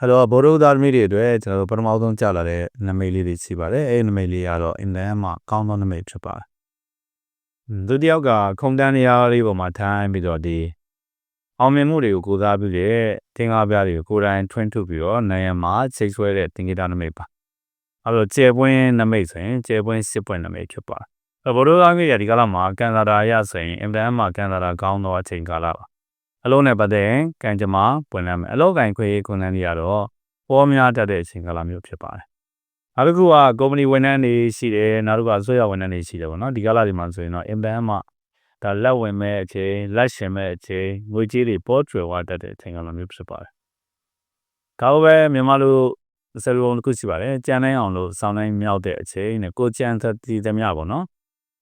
အဲ့တော့ဘောဓုသားသမီးတွေအတွက်ကျွန်တော်တို့ပထမဆုံးကြာလာတဲ့နမိတ်လေးတွေရှိပါတယ်အဲ့ဒီနမိတ်လေးကတော့အင်တန်မှကောင်းသောနမိတ်ဖြစ်ပါတယ်ဒုတိယကခုံတန်းတရားလေးပေါ်မှာထိုင်ပြီးတော့ဒီအောင်မြင်မှုတွေကိုကိုးစားပြီးတဲ့သင်္ကားပြားတွေကိုကိုယ်တိုင်ထွင်းထုတ်ပြီးတော့နိုင်ရမှာချိတ်ဆွဲတဲ့သင်္ကေတနမိတ်ပါအဲ့တော့ကျေပွင်းနမိတ်ဆိုရင်ကျေပွင်းစစ်ပွင်းနမိတ်ဖြစ်ပါတယ်ဘောဓုသားသမီးတွေဒီကလာမှာကန်စာတာရဆိုရင်အင်တန်မှကန်စာတာကောင်းသောအချိန်ကာလပါ အလုံးနဲ့ပတ်သက်ရင်ကံကြမ္မာပွင့်လမ်းမယ်အလောက်ကင်ခွေခွန်လန်းတွေကတော့ပေါ်များတတ်တဲ့အချိန်ကာလမျိုးဖြစ်ပါတယ်နောက်တစ်ခုကကုမ္ပဏီဝန်ထမ်းတွေရှိတယ်နောက်တစ်ခုကဆွေးရဝန်ထမ်းတွေရှိတယ်ပေါ့နော်ဒီကာလဒီမှာဆိုရင်တော့အင်ပန်မှာဒါလက်ဝင်မဲ့အချိန်လက်ရှင်မဲ့အချိန်ငွေကြေးတွေပေါ်ကျွယ်ဝတတ်တဲ့အချိန်ကာလမျိုးဖြစ်ပါတယ်ဒါပဲမြန်မာလူစလူအောင်တစ်ခုရှိပါတယ်ကြံနိုင်အောင်လို့စောင်းတိုင်းမြောက်တဲ့အချိန်နဲ့ကိုကြံသတိသမျှပေါ့နော်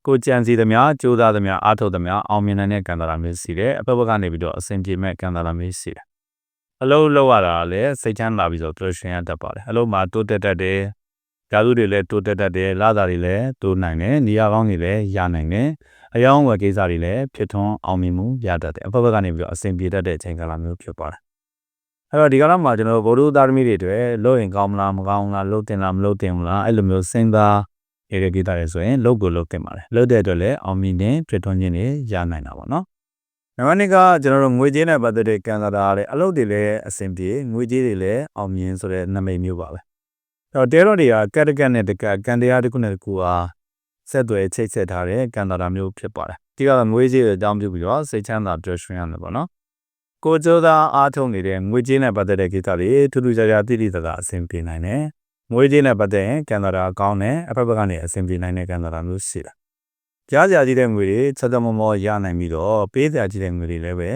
ကိုကြံစီသမျှကြိုးစားသမျှအားထုတ်သမျှအောင်မြင်နိုင်တဲ့ကံတာမျိုးရှိတယ်အဖက်ဘက်ကနေပြီးတော့အဆင်ပြေမဲ့ကံတာမျိုးရှိတယ်အလုံးလောက်ရတာလည်းစိတ်ချမ်းသာပြီးတော့ပျော်ရွှင်ရတတ်ပါတယ်အလုံးမှာတိုးတက်တတ်တယ်ဓာတုတွေလည်းတိုးတက်တတ်တယ်လာတာတွေလည်းတိုးနိုင်တယ်နေရာကောင်းတွေလည်းရနိုင်တယ်အယောင်းဝယ်ကိစ္စတွေလည်းဖြစ်ထွန်းအောင်မြင်မှုရတတ်တယ်အဖက်ဘက်ကနေပြီးတော့အဆင်ပြေတတ်တဲ့အချိန်ကာလမျိုးဖြစ်ပါတယ်အဲ့တော့ဒီကလာမှာကျွန်တော်ဗုဒ္ဓသားသမီးတွေအတွက်လို့ရင်ကောင်းမလားမကောင်းလားလို့တင်လားမလို့တင်ဘူးလားအဲ့လိုမျိုးစဉ်းစား ရတဲ့ကိစ္စတွေဆိုရင်လုတ်ကိုလုတ်တင်ပါတယ်လုတ်တဲ့အတွက်လည်းအောင်မြင်တဲ့ဖြစ်ထွန်းခြင်းတွေရနိုင်တာပေါ့နော်နံပါတ်2ကကျွန်တော်တို့ငွေကြေးနဲ့ပတ်သက်တဲ့ကန်စာတာလည်းအလုပ်တွေလည်းအဆင်ပြေငွေကြေးတွေလည်းအောင်မြင်ဆိုတဲ့နာမည်မျိုးပါပဲအဲ့တော့တဲတော့တွေကကက်တကက်နဲ့တကက်ကန်တရားတစ်ခုနဲ့တစ်ခုဟာဆက်သွယ်ချိတ်ဆက်ထားတဲ့ကန်တာမျိုးဖြစ်ပါတယ်ဒီကငွေကြေးကိုအကြောင်းပြုပြီးတော့စိတ်ချမ်းသာပျော်ရွှင်ရတယ်ပေါ့နော်ကိုကြိုးသားအားထုတ်နေတဲ့ငွေကြေးနဲ့ပတ်သက်တဲ့ကိစ္စတွေထူးထူးခြားခြားတိတိကျကျအဆင်ပြေနိုင်တယ် ငွေကြေးနဲ့ပတ်သက်ရင်ကန်တာကောင်းတယ်အဖက်ဘက်ကနေအဆင်ပြေနိုင်တဲ့ကန်တာမျိုးရှိတာကြားစရာကြီးတဲ့ငွေတွေချက်ချက်မောမောရနိုင်ပြီးတော့ပေးစရာကြီးတဲ့ငွေတွေလည်းပဲ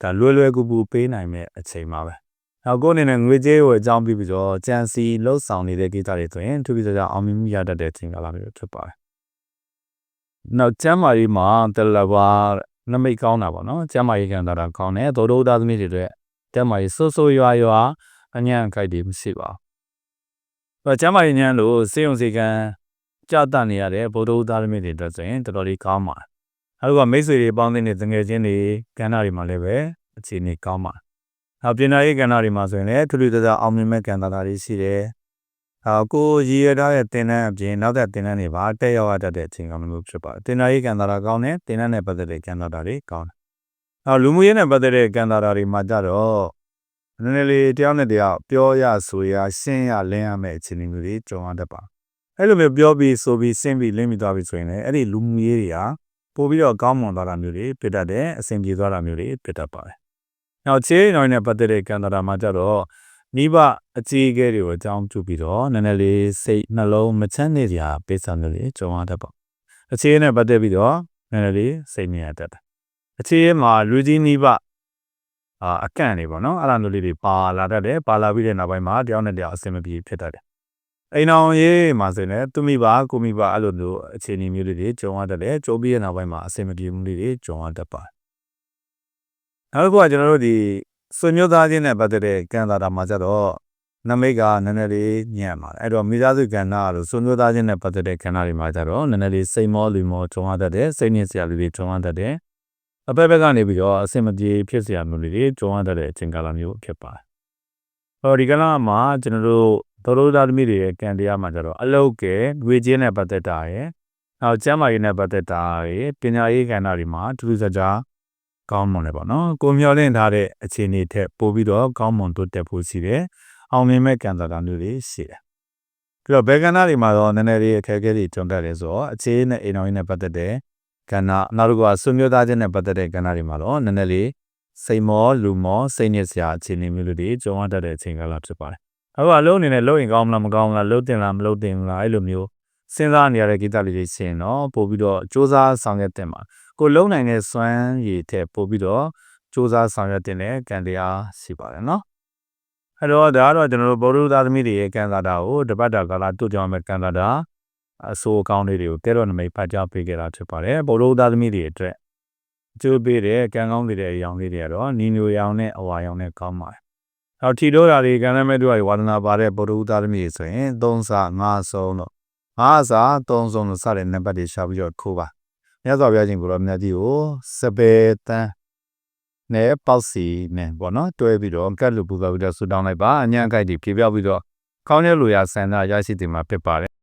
ဒါလွယ်လွယ်ကူကူပေးနိုင်မဲ့အချိန်ပါပဲ။နောက်ကိုယ်အနေနဲ့ငွေကြေးကိုအကြောင်းပြပြီးတော့ကြံစီလှုပ်ဆောင်နေတဲ့ကိစ္စတွေဆိုရင်သူပြီးတော့အောင်မြင်မှုရတတ်တဲ့အချိန်ကလာမျိုးဖြစ်ပါတယ်။နောက်ကျမ်းမာရေးမှာတယ်လဘာနမိတ်ကောင်းတာပေါ့နော်။ကျမ်းမာရေးကန်တာကောင်းတယ်။သောတော်သားသမီးတွေအတွက်ကျမ်းမာရေးဆိုးဆိုးရွားရွားအညံ့အခိုက်တွေမရှိပါဘူး။ ကျမ်းမာရေးညံလို့စေယုံစေကံကြာတနေရတဲ့ဗုဒ္ဓဦးသားသမီးတွေအတွက်ဆိုရင်တော်တော်လေးကောင်းပါတယ်။အဲဒါကမိတ်ဆွေတွေပေါင်းတဲ့နေတငယ်ချင်းတွေကဏ္ဍတွေမှာလည်းပဲအခြေအနေကောင်းပါတယ်။နောက်ပြင်နာရေးကဏ္ဍတွေမှာဆိုရင်လည်းထူးထူးခြားခြားအောင်မြင်မဲ့ကဏ္ဍတွေရှိတယ်။အဲကိုရည်ရထားတဲ့တင်တန်းအပြင်နောက်တဲ့တင်တန်းတွေပါတက်ရောက်ရတတ်တဲ့အချိန်ကမျိုးဖြစ်ပါတယ်။တင်နာရေးကဏ္ဍတာကောင်းတယ်တင်တန်းနဲ့ပတ်သက်တဲ့ကဏ္ဍတာတွေကောင်းတယ်။နောက်လူမှုရေးနဲ့ပတ်သက်တဲ့ကဏ္ဍတာတွေမှာကြတော့ နည်းနည်းလေးတယောက်နဲ့တယောက်ပြောရဆိုရရှင်းရလင်းရမယ့်အခြေအနေမျိုးတွေကြုံရတတ်ပါအဲ့လိုမျိုးပြောပြီးဆိုပြီးဆင်းပြီးလင်းပြီးသွားပြီးဆိုရင်လည်းအဲ့ဒီလူမှုရေးတွေကပို့ပြီးတော့ကောင်းမွန်သွားတာမျိုးတွေဖြစ်တတ်တယ်အဆင်ပြေသွားတာမျိုးတွေဖြစ်တတ်ပါတယ်။နောက်ခြေနိုင်နဲ့ပတ်သက်တဲ့ကံတာမှာကြတော့နိဗ္ဗအကြီးအကဲတွေကိုအကြောင်းပြုပြီးတော့နည်းနည်းလေးစိတ်နှလုံးမချမ်းနေကြပေးစာမျိုးတွေကြုံရတတ်ပါ။အခြေနဲ့ပတ်သက်ပြီးတော့နည်းနည်းလေးစိတ်မြင်ရတတ်တယ်။အခြေမှာလူကြီးနိဗ္ဗ အာအကန့်တွေပေါ့နော်အဲ့လိုမျိုးလေးတွေပါလာတတ်တယ်ပါလာပြီးတဲ့နောက်ပိုင်းမှာတယောက်နဲ့တယောက်အဆင်မပြေဖြစ်တတ်တယ်အိမ်အောင်ရေးမှာဆိုရင်သူမိပါကိုမိပါအဲ့လိုမျိုးအခြေအနေမျိုးတွေကြုံရတတ်တယ်ကြိုးပြီးတဲ့နောက်ပိုင်းမှာအဆင်မပြေမှုတွေကြုံရတတ်ပါတယ်နောက်တစ်ခုကကျွန်တော်တို့ဒီဆွေမျိုးသားချင်းနဲ့ပတ်သက်တဲ့ကံတာတာမှာကြတော့နမိတ်ကနည်းနည်းလေးညံ့ပါတယ်အဲ့တော့မိသားစုကဏ္ဍလို့ဆွေမျိုးသားချင်းနဲ့ပတ်သက်တဲ့ကဏ္ဍတွေမှာကြတော့နည်းနည်းလေးစိတ်မောလူမောကြုံရတတ်တယ်စိတ်ညစ်စရာလူတွေကြုံရတတ်တယ် အပက်ဘက်ကနေပြီးတော့အဆင်မပြေဖြစ်စရာမျိုးတွေကြုံရတတ်တဲ့အချိန်ကာလမျိုးဖြစ်ပါတယ်ဟောဒီကလာမှာကျွန်တော်တို့သောတော်သားသမီးတွေရဲ့ကံတရားမှာကြတော့အလုတ်ကဲငွေကြေးနဲ့ပတ်သက်တာရယ်နောက်ကျမ်းမာရေးနဲ့ပတ်သက်တာရယ်ပညာရေးကဏ္ဍတွေမှာထူးထူးခြားခြားကောင်းမွန်တယ်ပေါ့နော်ကိုမျှော်လင့်ထားတဲ့အခြေအနေထက်ပိုပြီးတော့ကောင်းမွန်တိုးတက်ဖို့ရှိတယ်အောင်မြင်မဲ့ကံတာမျိုးတွေရှိတယ်ပြီးတော့ဘယ်ကဏ္ဍတွေမှာတော့နည်းနည်းလေးအခက်အခဲတွေကြုံတတ်တယ်ဆိုတော့အခြေနဲ့အိမ်တော်ရေးနဲ့ပတ်သက်တဲ့ ကဏ္ဍနောက်တစ်ခုကဆွေမျိုးသားချင်းနဲ့ပတ်သက်တဲ့ကဏ္ဍတွေမှာတော့နည်းနည်းလေးစိတ်မောလူမောစိတ်ညစ်စရာအခြေအနေမျိုးတွေကြုံရတတ်တဲ့အချိန်ကာလဖြစ်ပါတယ်အခုအလုံးအနေနဲ့လုံးရင်ကောင်းမလားမကောင်းလားလုံးတင်လားမလုံးတင်ဘူးလားအဲ့လိုမျိုးစဉ်းစားနေရတဲ့ကိစ္စလေးတွေရှင်တော့ပို့ပြီးတော့စူးစမ်းဆောင်ရွက်တင်ပါကိုလုံးနိုင်တဲ့စွမ်းရည်ထက်ပို့ပြီးတော့စူးစမ်းဆောင်ရွက်တင်တဲ့ကံတရားရှိပါတယ်နော်အဲ့တော့ဒါကတော့ကျွန်တော်တို့ဗုဒ္ဓသားသမီးတွေရဲ့ကံသာတာကိုတပတ်တာကာလတို့ကြောင့်မဲ့ကံသာတာ အစိုးအကောင်းလေးတွေကိုကဲတော့နမိတ်ပတ်ကြပေးခဲ့တာဖြစ်ပါတယ်ဗုဒ္ဓသားသမီးတွေအတွက်ကျိုးပေးတဲ့ကံကောင်းတဲ့အရာလေးတွေကတော့နီညိုရောင်နဲ့အဝါရောင်နဲ့ကောင်းပါတယ်နောက်ထီတို့ဓာတ်တွေကံရမဲ့တို့ရဝါဒနာပါတဲ့ပုရုသားသမီးဆိုရင်3စာ5ဆုံးတော့5စာ3ဆုံးလို့စတဲ့နံပါတ်တွေရှာပြီးတော့ခိုးပါမြတ်စွာဘုရားရှင်ကိုရောမြတ်ကြီးကိုစပယ်တန်းနဲ့ပေါ့စီနဲ့ပေါ့နော်တွဲပြီးတော့ကတ်လူပူဇော်ပြီးတော့ဆူတောင်းလိုက်ပါအညာအကြိုက်တွေပြေပြောက်ပြီးတော့ကောင်းတဲ့လူရဆန္ဒရရှိတင်မှာဖြစ်ပါတယ်